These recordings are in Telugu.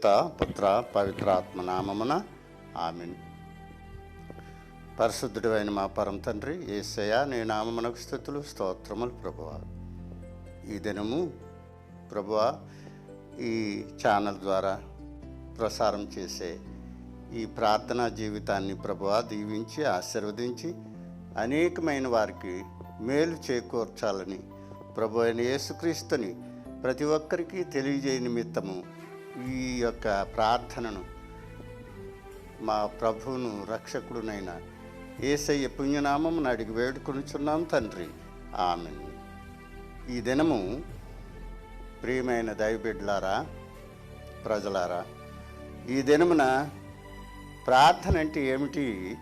పిత పుత్ర పవిత్రాత్మ నామమున ఆమెన్. పరిశుద్ధుడు అయిన మా పరం తండ్రి ఏసయ నీ నామమునకు స్థుతులు స్తోత్రములు ప్రభువ. ఈ దినము ప్రభువ ఈ ఛానల్ ద్వారా ప్రసారం చేసే ఈ ప్రార్థనా జీవితాన్ని ప్రభువ దీవించి ఆశీర్వదించి అనేకమైన వారికి మేలు చేకూర్చాలని ప్రభు అయిన యేసుక్రీస్తుని ప్రతి ఒక్కరికి తెలియజేయ నిమిత్తము ఈ యొక్క ప్రార్థనను మా ప్రభువును రక్షకుడునైన ఏసయ్య పుణ్యనామం అడిగి వేడుకొనుచున్నాం తండ్రి. ఆమె ఈ దినము ప్రియమైన దైవబిడ్లారా ప్రజలారా ఈ దినమున ప్రార్థన అంటే ఏమిటి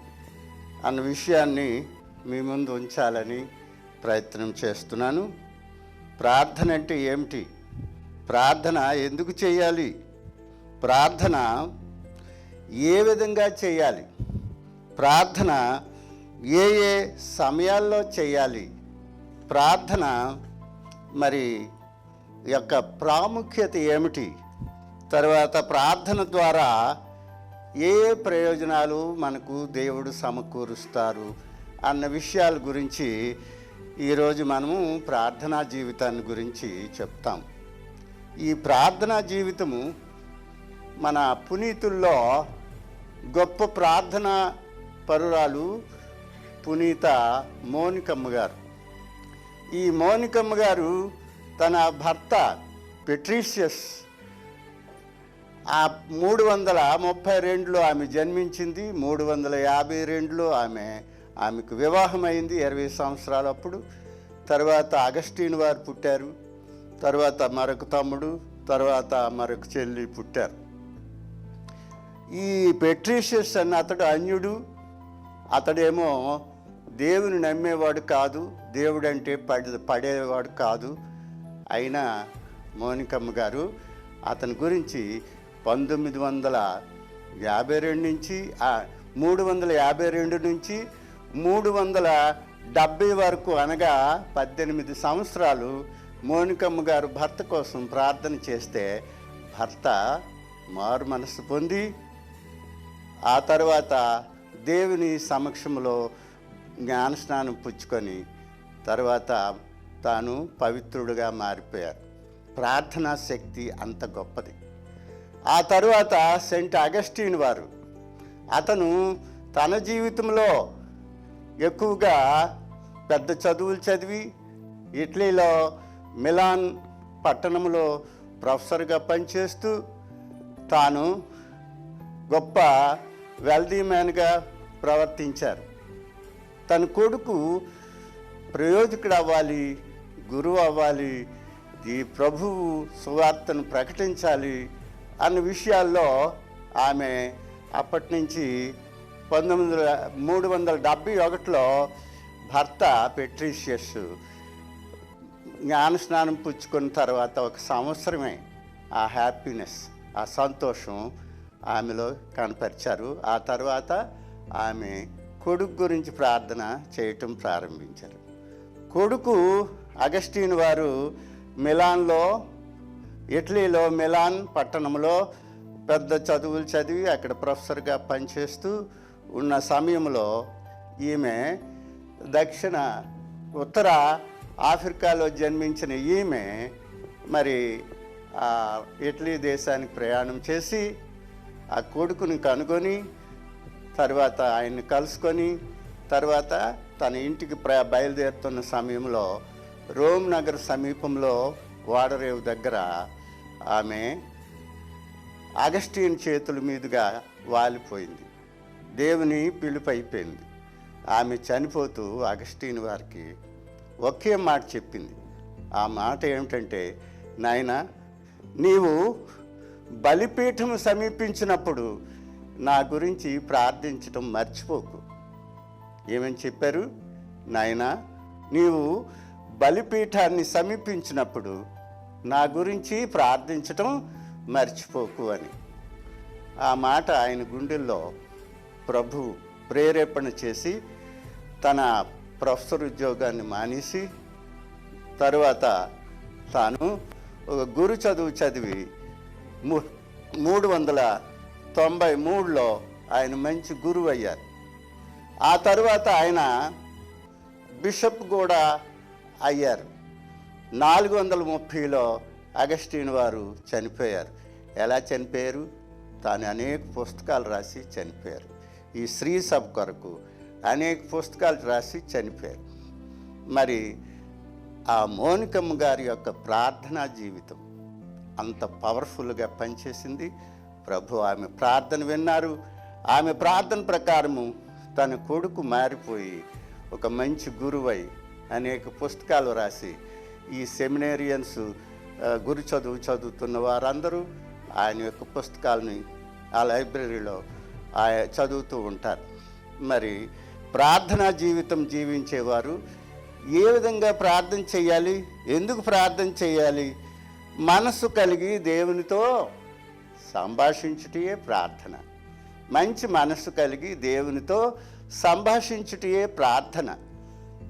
అన్న విషయాన్ని మీ ముందు ఉంచాలని ప్రయత్నం చేస్తున్నాను. ప్రార్థన అంటే ఏమిటి? ప్రార్థన ఎందుకు చేయాలి? ప్రార్థన ఏ విధంగా చేయాలి? ప్రార్థన ఏ ఏ సమయాల్లో చేయాలి? ప్రార్థన మరి యొక్క ప్రాముఖ్యత ఏమిటి? తర్వాత ప్రార్థన ద్వారా ఏ ఏ ప్రయోజనాలు మనకు దేవుడు సమకూరుస్తారు అన్న విషయాల గురించి ఈరోజు మనము ప్రార్థనా జీవితాన్ని గురించి చెప్తాం. ఈ ప్రార్థనా జీవితము మన పునీతుల్లో గొప్ప ప్రార్థన పరురాలు పునీత మోనికమ్మ గారు. ఈ మోనికమ్మ గారు తన భర్త పెట్రీషియస్. ఆ మూడు వందల ముప్పై రెండులో ఆమె జన్మించింది మూడు వందల యాభై రెండులో ఆమె ఆమెకు వివాహమైంది ఇరవై సంవత్సరాలప్పుడు. తర్వాత అగస్టీన్ వారు పుట్టారు. తర్వాత మరొక తమ్ముడు తర్వాత మరొక చెల్లి పుట్టారు. ఈ పెట్రీషియస్ అన్న అతడు అన్యుడు అతడేమో దేవుని నమ్మేవాడు కాదు దేవుడంటే పడే పడేవాడు కాదు. అయినా మోనికమ్మ గారు అతని గురించి పంతొమ్మిది వందల యాభై రెండు నుంచి మూడు వందల యాభై రెండు నుంచి మూడు వందల డెబ్భై వరకు అనగా పద్దెనిమిది సంవత్సరాలు మోనికమ్మ గారు భర్త కోసం ప్రార్థన చేస్తే భర్త మారు మనసు పొంది ఆ తర్వాత దేవుని సమక్షంలో జ్ఞానస్నానం పుచ్చుకొని తర్వాత తాను పవిత్రుడుగా మారిపోయారు. ప్రార్థనా శక్తి అంత గొప్పది. ఆ తరువాత సెంట్ అగస్టిన్ వారు అతను తన జీవితంలో ఎక్కువగా పెద్ద చదువులు చదివి ఇటలీలో మిలాన్ పట్టణంలో ప్రొఫెసర్గా పనిచేస్తూ తాను గొప్ప వెల్దీ మ్యాన్గా ప్రవర్తించారు. తన కొడుకు ప్రయోజకుడు అవ్వాలి గురువు అవ్వాలి ఈ ప్రభువు సువార్తను ప్రకటించాలి అన్న విషయాల్లో ఆమె అప్పటి నుంచి పంతొమ్మిది వందల మూడు వందల డెబ్భై ఒకటిలో భర్త పెట్రీషియస్ జ్ఞాన స్నానం పుచ్చుకున్న తర్వాత ఒక సంవత్సరమే ఆ హ్యాపీనెస్ ఆ సంతోషం ఆమెలో కనపరిచారు. ఆ తర్వాత ఆమె కొడుకు గురించి ప్రార్థన చేయటం ప్రారంభించారు. కొడుకు అగస్టీన్ వారు మిలాన్లో ఇటలీలో మిలాన్ పట్టణంలో పెద్ద చదువులు చదివి అక్కడ ప్రొఫెసర్గా పనిచేస్తూ ఉన్న సమయంలో ఈమె దక్షిణ ఉత్తర ఆఫ్రికాలో జన్మించిన ఈమె మరి ఆ ఇటలీ దేశానికి ప్రయాణం చేసి ఆ కొడుకుని కనుగొని తర్వాత ఆయన్ని కలుసుకొని తర్వాత తన ఇంటికి ప్ర బయలుదేరుతున్న సమయంలో రోమ్ నగర్ సమీపంలో వాడరేవు దగ్గర ఆమె అగస్టీన్ చేతుల మీదుగా వాలిపోయింది. దేవుని పిలుపు అయిపోయింది. ఆమె చనిపోతూ అగస్టీన్ వారికి ఒకే మాట చెప్పింది. ఆ మాట ఏమిటంటే నాయన నీవు బలిపీఠం సమీపించినప్పుడు నా గురించి ప్రార్థించటం మర్చిపోకు. ఏమని చెప్పారు? నాయన నీవు బలిపీఠాన్ని సమీపించినప్పుడు నా గురించి ప్రార్థించటం మర్చిపోకు అని. ఆ మాట ఆయన గుండెల్లో ప్రభు ప్రేరేపణ చేసి తన ప్రొఫెసర్ ఉద్యోగాన్ని మానేసి తరువాత తాను ఒక గురు చదువు చదివి మూడు వందల తొంభై మూడులో ఆయన మంచి గురువు అయ్యారు. ఆ తర్వాత ఆయన బిషప్ కూడా అయ్యారు. నాలుగు వందల ముప్పైలో అగస్టిన్ వారు చనిపోయారు. ఎలా చనిపోయారు? తాను అనేక పుస్తకాలు రాసి చనిపోయారు. ఈ శ్రీ సభ కొరకు అనేక పుస్తకాలు రాసి చనిపోయారు. మరి ఆ మోనికమ్మ గారి యొక్క ప్రార్థనా జీవితం అంత పవర్ఫుల్గా పనిచేసింది. ప్రభు ఆమె ప్రార్థన విన్నారు. ఆమె ప్రార్థన ప్రకారము తన కొడుకు మారిపోయి ఒక మంచి గురువై అనేక పుస్తకాలు రాసి ఈ సెమినేరియన్స్ గురు చదువు చదువుతున్న వారందరూ ఆయన యొక్క పుస్తకాలని ఆ లైబ్రరీలో ఆ చదువుతూ ఉంటారు. మరి ప్రార్థనా జీవితం జీవించేవారు. ఏ విధంగా ప్రార్థన చేయాలి? ఎందుకు ప్రార్థన చేయాలి? మనసు కలిగి దేవునితో సంభాషించుటయే ప్రార్థన. మంచి మనసు కలిగి దేవునితో సంభాషించుటయే ప్రార్థన.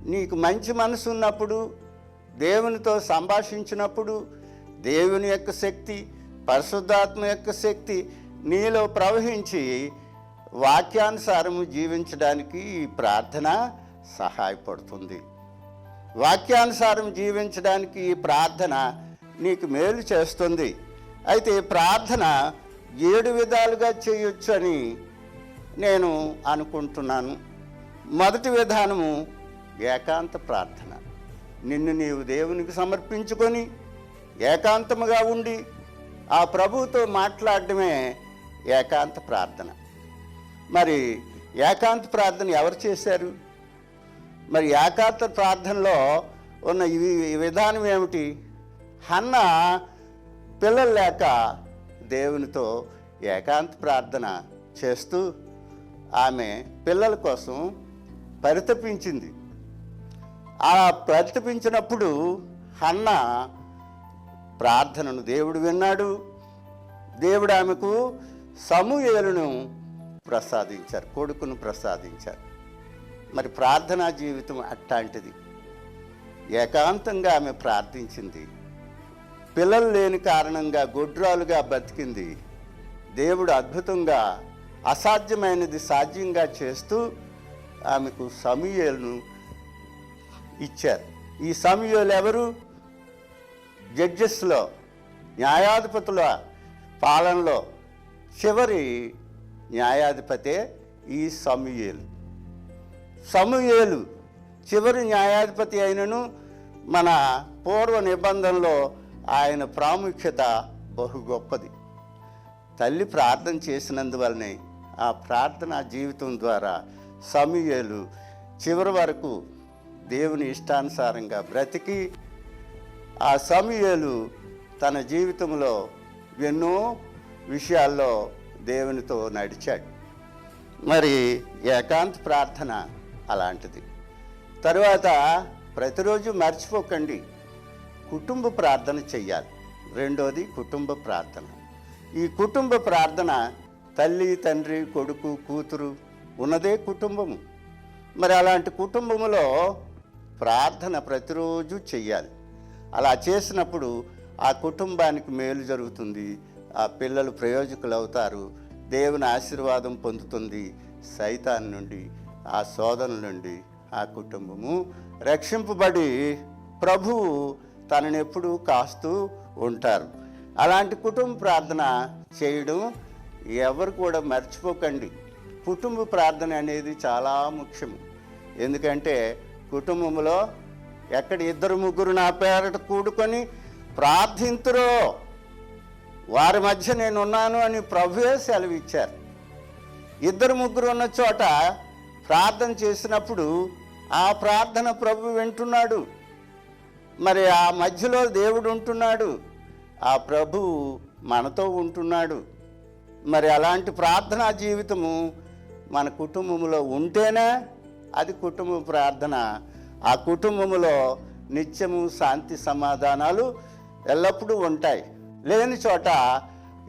నీకు మంచి మనసు ఉన్నప్పుడు దేవునితో సంభాషించినప్పుడు దేవుని యొక్క శక్తి పరిశుద్ధాత్మ యొక్క శక్తి నీలో ప్రవహించి వాక్యానుసారము జీవించడానికి ఈ ప్రార్థన సహాయపడుతుంది. వాక్యానుసారం జీవించడానికి ఈ ప్రార్థన నీకు మేలు చేస్తుంది. అయితే ప్రార్థన ఏడు విధాలుగా చేయొచ్చు అని నేను అనుకుంటున్నాను. మొదటి విధానము ఏకాంత ప్రార్థన. నిన్ను నీవు దేవునికి సమర్పించుకొని ఏకాంతముగా ఉండి ఆ ప్రభువుతో మాట్లాడడమే ఏకాంత ప్రార్థన. మరి ఏకాంత ప్రార్థన ఎవరు చేశారు? మరి ఏకాంత ప్రార్థనలో ఉన్న ఈ విధానం ఏమిటి? హన్న పిల్లలు లేక దేవునితో ఏకాంత ప్రార్థన చేస్తూ ఆమె పిల్లల కోసం పరితపించింది. ఆ పరితపించినప్పుడు హన్న ప్రార్థనను దేవుడు విన్నాడు. దేవుడు ఆమెకు సమూహలను ప్రసాదించారు కొడుకును ప్రసాదించారు. మరి ప్రార్థనా జీవితం అట్లాంటిది. ఏకాంతంగా ఆమె ప్రార్థించింది. పిల్లలు లేని కారణంగా గొడ్రాలుగా బతికింది. దేవుడు అద్భుతంగా అసాధ్యమైనది సాధ్యంగా చేస్తూ ఆమెకు సమూయేలును ఇచ్చారు. ఈ సమయలు ఎవరు? జడ్జెస్లో న్యాయాధిపతుల పాలనలో చివరి న్యాయాధిపతే ఈ సమూయేలు. సమూయేలు చివరి న్యాయాధిపతి అయినను మన పూర్వ నిబంధనలో ఆయన ప్రాముఖ్యత బహు గొప్పది. తల్లి ప్రార్థన చేసినందువలనే ఆ ప్రార్థన జీవితం ద్వారా సమూయేలు చివరి వరకు దేవుని ఇష్టానుసారంగా బ్రతికి ఆ సమూయేలు తన జీవితంలో ఎన్నో విషయాల్లో దేవునితో నడిచాడు. మరి ఏకాంత ప్రార్థన అలాంటిది. తరువాత ప్రతిరోజు మర్చిపోకండి. కుటుంబ ప్రార్థన చెయ్యాలి. రెండోది కుటుంబ ప్రార్థన. ఈ కుటుంబ ప్రార్థన తల్లి తండ్రి కొడుకు కూతురు ఉన్నదే కుటుంబము. మరి అలాంటి కుటుంబములో ప్రార్థన ప్రతిరోజు చెయ్యాలి. అలా చేసినప్పుడు ఆ కుటుంబానికి మేలు జరుగుతుంది. ఆ పిల్లలు ప్రయోజకులు అవుతారు దేవుని ఆశీర్వాదం పొందుతుంది సైతాన్ నుండి ఆ శోధన నుండి ఆ కుటుంబము. రక్షింపబడి ప్రభువు తనని కాస్తూ ఉంటారు. అలాంటి కుటుంబ ప్రార్థన చేయడం ఎవరు కూడా మర్చిపోకండి. కుటుంబ ప్రార్థన అనేది చాలా ముఖ్యం. ఎందుకంటే కుటుంబంలో ఎక్కడ ఇద్దరు ముగ్గురు నా పేరట కూడుకొని ప్రార్థింతురో వారి మధ్య నేను ఉన్నాను అని ప్రభువే సెలవిచ్చారు. ఇద్దరు ముగ్గురు ఉన్న చోట ప్రార్థన చేసినప్పుడు ఆ ప్రార్థన ప్రభు వింటున్నాడు. మరి ఆ మధ్యలో దేవుడు ఉంటున్నాడు. ఆ ప్రభువు మనతో ఉంటున్నాడు. మరి అలాంటి ప్రార్థనా జీవితము మన కుటుంబంలో ఉంటేనే అది కుటుంబ ప్రార్థన. ఆ కుటుంబంలో నిత్యము శాంతి సమాధానాలు ఎల్లప్పుడూ ఉంటాయి. లేని చోట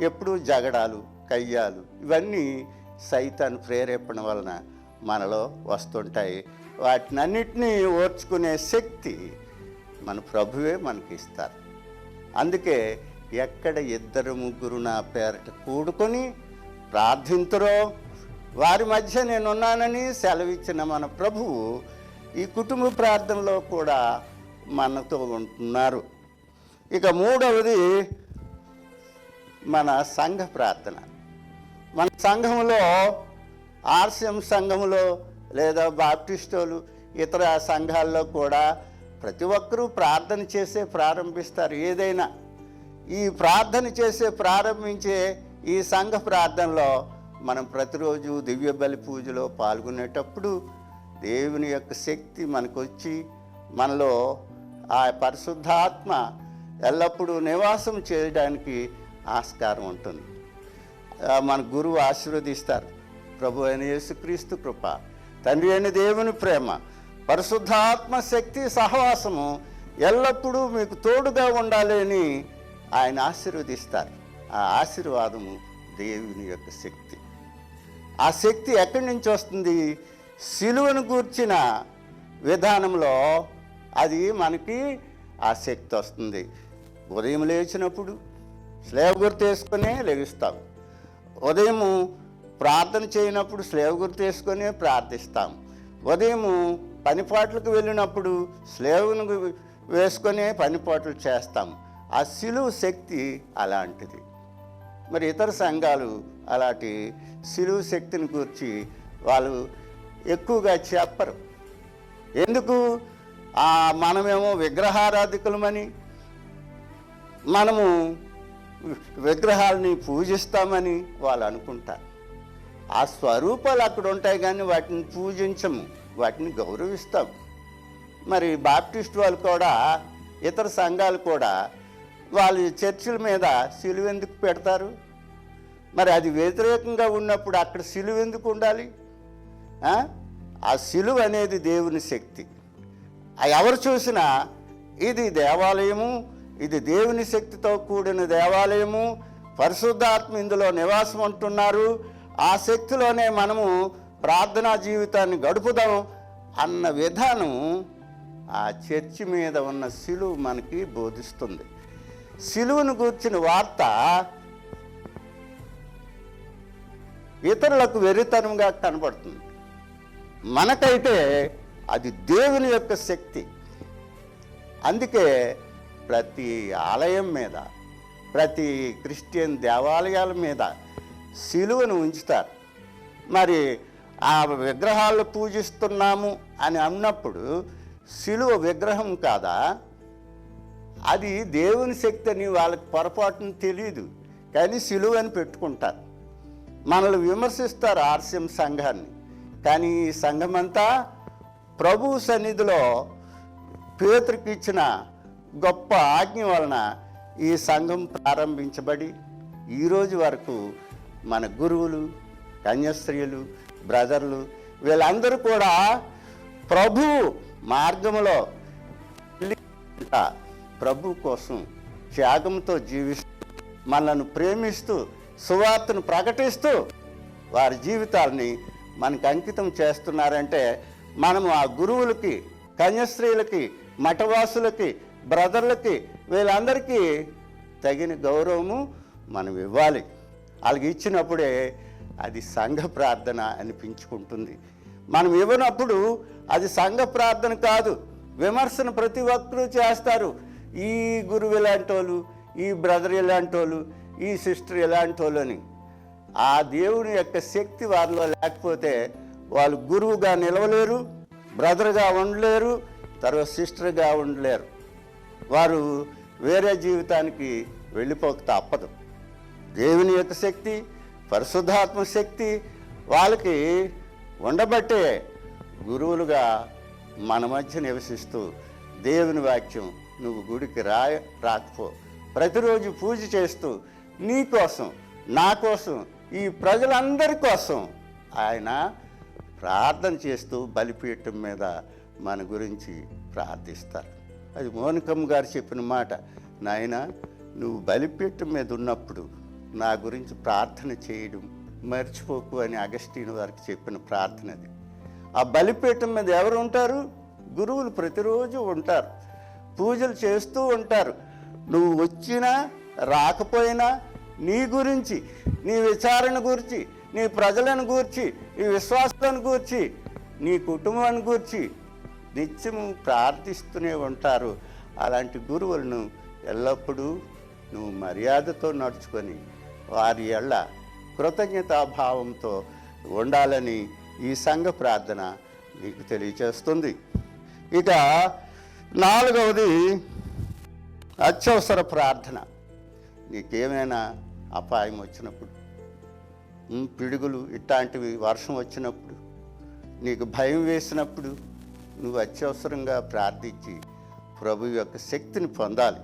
ఎప్పుడూ జగడాలు కయ్యాలు ఇవన్నీ సైతాన్ ప్రేరేపణ వలన మనలో వస్తుంటాయి. వాటినన్నిటినీ ఓర్చుకునే శక్తి మన ప్రభువే మనకి ఇస్తారు అందుకే ఎక్కడ ఇద్దరు ముగ్గురు నా పేరట కూడుకొని ప్రార్థింతురో వారి మధ్య నేనున్నానని సెలవిచ్చిన మన ప్రభువు ఈ కుటుంబ ప్రార్థనలో కూడా మనతో ఉంటున్నారు. ఇక మూడవది మన సంఘ ప్రార్థన. మన సంఘంలో ఆర్సిఎం సంఘంలో లేదా బాప్టిస్టోలు ఇతర సంఘాల్లో కూడా ప్రతి ఒక్కరూ ప్రార్థన చేసే ప్రారంభిస్తారు. ఏదైనా ఈ ప్రార్థన చేసే ప్రారంభించే ఈ సంఘ ప్రార్థనలో మనం ప్రతిరోజు దివ్య బలి పూజలో పాల్గొనేటప్పుడు దేవుని యొక్క శక్తి మనకు వచ్చి మనలో ఆ పరిశుద్ధాత్మ ఎల్లప్పుడూ నివాసం చేయడానికి ఆస్కారం ఉంటుంది. మన గురువు ఆశీర్వదిస్తారు. ప్రభు అయిన యేసుక్రీస్తు కృప తండ్రి అయిన దేవుని ప్రేమ పరిశుద్ధాత్మ శక్తి సహవాసము ఎల్లప్పుడూ మీకు తోడుగా ఉండాలి అని ఆయన ఆశీర్వదిస్తారు. ఆ ఆశీర్వాదము దేవుని యొక్క శక్తి. ఆ శక్తి ఎక్కడి నుంచి వస్తుంది? సిలువను గూర్చిన విధానంలో అది మనకి ఆ శక్తి వస్తుంది. ఉదయం లేచినప్పుడు స్లేవ్ గుర్తు వేసుకునే లెగిస్తాం. ఉదయం ప్రార్థన చేయనప్పుడు స్లేవ్ గుర్తు వేసుకొని ప్రార్థిస్తాం. ఉదయం పనిపాట్లకు వెళ్ళినప్పుడు స్లేవును వేసుకొని పనిపాట్లు చేస్తాం. ఆ సిలువు శక్తి అలాంటిది. మరి ఇతర సంఘాలు అలాంటి సిలువు శక్తిని గురించి వాళ్ళు ఎక్కువగా చెప్పరు. ఎందుకు? మనమేమో విగ్రహారాధికులమని మనము విగ్రహాలని పూజిస్తామని వాళ్ళు అనుకుంటారు. ఆ స్వరూపాలు అక్కడ ఉంటాయి కానీ వాటిని పూజించము వాటిని గౌరవిస్తాం మరి బాప్టిస్ట్ వాళ్ళు కూడా ఇతర సంఘాలు కూడా వాళ్ళు చర్చిల మీద సిలువెందుకు పెడతారు? మరి అది వ్యతిరేకంగా ఉన్నప్పుడు అక్కడ సిలువ ఎందుకు ఉండాలి? ఆ? సిలువ అనేది దేవుని శక్తి. ఎవరు చూసినా ఇది దేవాలయము ఇది దేవుని శక్తితో కూడిన దేవాలయము. పరిశుద్ధాత్మ ఇందులో నివాసం అంటున్నారు. ఆ శక్తిలోనే మనము ప్రార్థనా జీవితాన్ని గడుపుదాం అన్న విధానం ఆ చర్చి మీద ఉన్న శిలువు మనకి బోధిస్తుంది. సిలువను గూర్చిన వార్త ఇతరులకు వెరితనంగా కనబడుతుంది. మనకైతే అది దేవుని యొక్క శక్తి. అందుకే ప్రతి ఆలయం మీద ప్రతి క్రిస్టియన్ దేవాలయాల మీద సిలువను ఉంచుతారు. మరి ఆ విగ్రహాలు పూజిస్తున్నాము అని అన్నప్పుడు సిలువ విగ్రహం కాదా? అది దేవుని శక్తి అని వాళ్ళకి పొరపాటును తెలియదు కానీ సిలువ అని పెట్టుకుంటారు. మనల్ని విమర్శిస్తారు ఆర్సిఎం సంఘాన్ని కానీ ఈ సంఘమంతా ప్రభు సన్నిధిలో పేతురికి ఇచ్చిన గొప్ప ఆజ్ఞ వలన ఈ సంఘం ప్రారంభించబడి ఈరోజు వరకు మన గురువులు కన్యాస్త్రీలు బ్రదర్లు వీళ్ళందరూ కూడా ప్రభు మార్గంలో ప్రభు కోసం త్యాగంతో జీవిస్తూ మనల్ని ప్రేమిస్తూ సువార్తను ప్రకటిస్తూ వారి జీవితాల్ని మనకు అంకితం చేస్తున్నారంటే మనము ఆ గురువులకి కన్యాస్త్రీలకి మఠవాసులకి బ్రదర్లకి వీళ్ళందరికీ తగిన గౌరవము మనం ఇవ్వాలి. వాళ్ళకి ఇచ్చినప్పుడే అది సంఘ ప్రార్థన అనిపించుకుంటుంది. మనం ఇవ్వనప్పుడు అది సంఘ ప్రార్థన కాదు విమర్శను ప్రతి ఒక్కరూ చేస్తారు. ఈ గురువు ఇలాంటి వాళ్ళు ఈ బ్రదర్ ఇలాంటి వాళ్ళు ఈ సిస్టర్ ఇలాంటి వాళ్ళు అని. ఆ దేవుని యొక్క శక్తి వారిలో లేకపోతే వాళ్ళు గురువుగా నిలవలేరు బ్రదర్గా ఉండలేరు తర్వాత సిస్టర్గా ఉండలేరు. వారు వేరే జీవితానికి వెళ్ళిపోక తప్పదు. దేవుని యొక్క శక్తి పరిశుద్ధాత్మ శక్తి వాళ్ళకి ఉండబట్టే గురువులుగా మన మధ్య నివసిస్తూ దేవుని వాక్యం నువ్వు గుడికి రా రాకపో. ప్రతిరోజు పూజ చేస్తూ నీ కోసం నా కోసం ఈ ప్రజలందరి కోసం ఆయన ప్రార్థన చేస్తూ బలిపీఠం మీద మన గురించి ప్రార్థిస్తారు. అది మోనికమ్మ గారు చెప్పిన మాట. నాయన నువ్వు బలిపీఠం మీద ఉన్నప్పుడు నా గురించి ప్రార్థన చేయడం మర్చిపోకు అని అగస్టీన్ వారికి చెప్పిన ప్రార్థన అది. ఆ బలిపీఠం మీద ఎవరు ఉంటారు? గురువులు ప్రతిరోజు ఉంటారు. పూజలు చేస్తూ ఉంటారు. నువ్వు వచ్చినా రాకపోయినా నీ గురించి నీ విచారణ గురించి నీ ప్రజలను గూర్చి నీ విశ్వాసాలను గూర్చి నీ కుటుంబాన్ని గూర్చి నిత్యము ప్రార్థిస్తూనే ఉంటారు. అలాంటి గురువులను ఎల్లప్పుడూ నువ్వు మర్యాదతో నడుచుకొని వారి ఎళ్ళ కృతజ్ఞతాభావంతో ఉండాలని ఈ సంఘ ప్రార్థన నీకు తెలియచేస్తుంది. ఇక నాలుగవది అత్యవసర ప్రార్థన. నీకేమైనా అపాయం వచ్చినప్పుడు పిడుగులు ఇట్లాంటివి వర్షం వచ్చినప్పుడు నీకు భయం వేసినప్పుడు నువ్వు అత్యవసరంగా ప్రార్థించి ప్రభు యొక్క శక్తిని పొందాలి.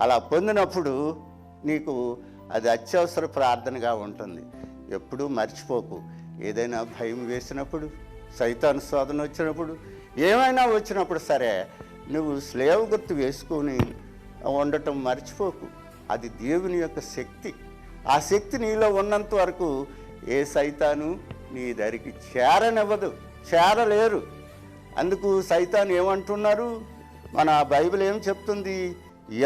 అలా పొందినప్పుడు నీకు అది అత్యవసర ప్రార్థనగా ఉంటుంది. ఎప్పుడూ మర్చిపోకు. ఏదైనా భయం వేసినప్పుడు సైతాను శోధన వచ్చినప్పుడు ఏమైనా వచ్చినప్పుడు సరే నువ్వు స్లేవ్ గుర్తు వేసుకొని ఉండటం మర్చిపోకు. అది దేవుని యొక్క శక్తి. ఆ శక్తి నీలో ఉన్నంత వరకు ఏ సైతాను నీ దరికి చేరనివ్వదు. చేరలేరు. అందుకు సైతాన్ ఏమంటున్నారు? మన బైబిల్ ఏం చెప్తుంది?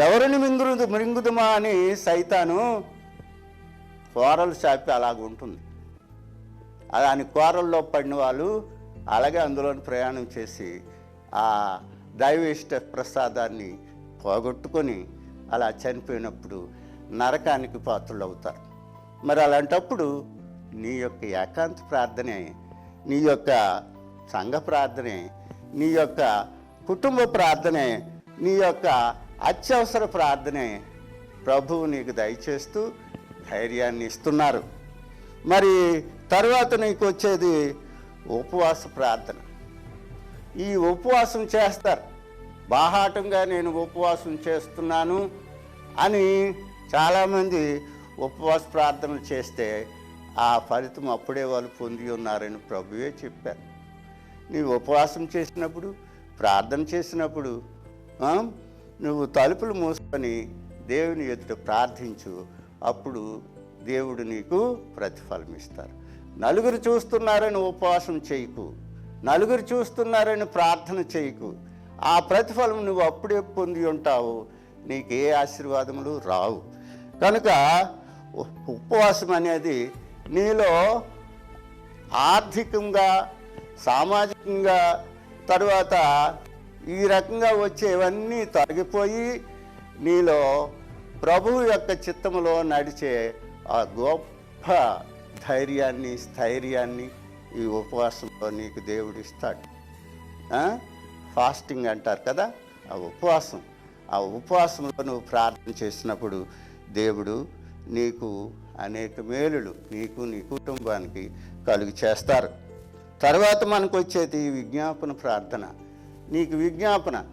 ఎవరిని మింగురు మృంగుదమా అని సైతాను కోరలు చాపి అలాగ ఉంటుంది. దాని కోరల్లో పడిన వాళ్ళు అలాగే అందులో ప్రయాణం చేసి ఆ దైవిష్ట ప్రసాదాన్ని పోగొట్టుకొని అలా చనిపోయినప్పుడు నరకానికి పాత్రలు అవుతారు మరి అలాంటప్పుడు నీ యొక్క ఏకాంత ప్రార్థనే నీ యొక్క సంఘ ప్రార్థనే నీ యొక్క కుటుంబ ప్రార్థనే నీ యొక్క అత్యవసర ప్రార్థనే ప్రభువు నీకు దయచేస్తూ ధైర్యాన్ని ఇస్తున్నారు. మరి తర్వాత నీకు వచ్చేది ఉపవాస ప్రార్థన. ఈ ఉపవాసం చేస్తారు. బాహాటంగా నేను ఉపవాసం చేస్తున్నాను అని చాలామంది ఉపవాస ప్రార్థనలు చేస్తే ఆ ఫలితం అప్పుడే వాళ్ళు పొంది ఉన్నారని ప్రభువే చెప్పారు. నీవు ఉపవాసం చేసినప్పుడు ప్రార్థన చేసినప్పుడు నువ్వు తలుపులు మూసుకొని దేవుని ఎదుట ప్రార్థించు. అప్పుడు దేవుడు నీకు ప్రతిఫలం ఇస్తారు నలుగురు చూస్తున్నారని ఉపవాసం చేయకు. నలుగురు చూస్తున్నారని ప్రార్థన చేయకు. ఆ ప్రతిఫలం నువ్వు అప్పుడే పొంది ఉంటావు. నీకు ఏ ఆశీర్వాదములు రావు. కనుక ఉపవాసం అనేది నీలో ఆర్థికంగా సామాజికంగా తరువాత ఈ రకంగా వచ్చేవన్నీ తొలగిపోయి నీలో ప్రభువు యొక్క చిత్తములో నడిచే ఆ గొప్ప ధైర్యాన్ని స్థైర్యాన్ని ఈ ఉపవాసంలో నీకు దేవుడు ఇస్తాడు. ఫాస్టింగ్ అంటారు కదా ఆ ఉపవాసం. ఆ ఉపవాసంలో నువ్వు ప్రార్థన చేసినప్పుడు దేవుడు నీకు అనేక మేలులు నీకు నీ కుటుంబానికి కలుగు చేస్తారు. తర్వాత మనకు వచ్చేది విజ్ఞాపన ప్రార్థన. నీకు విజ్ఞాపన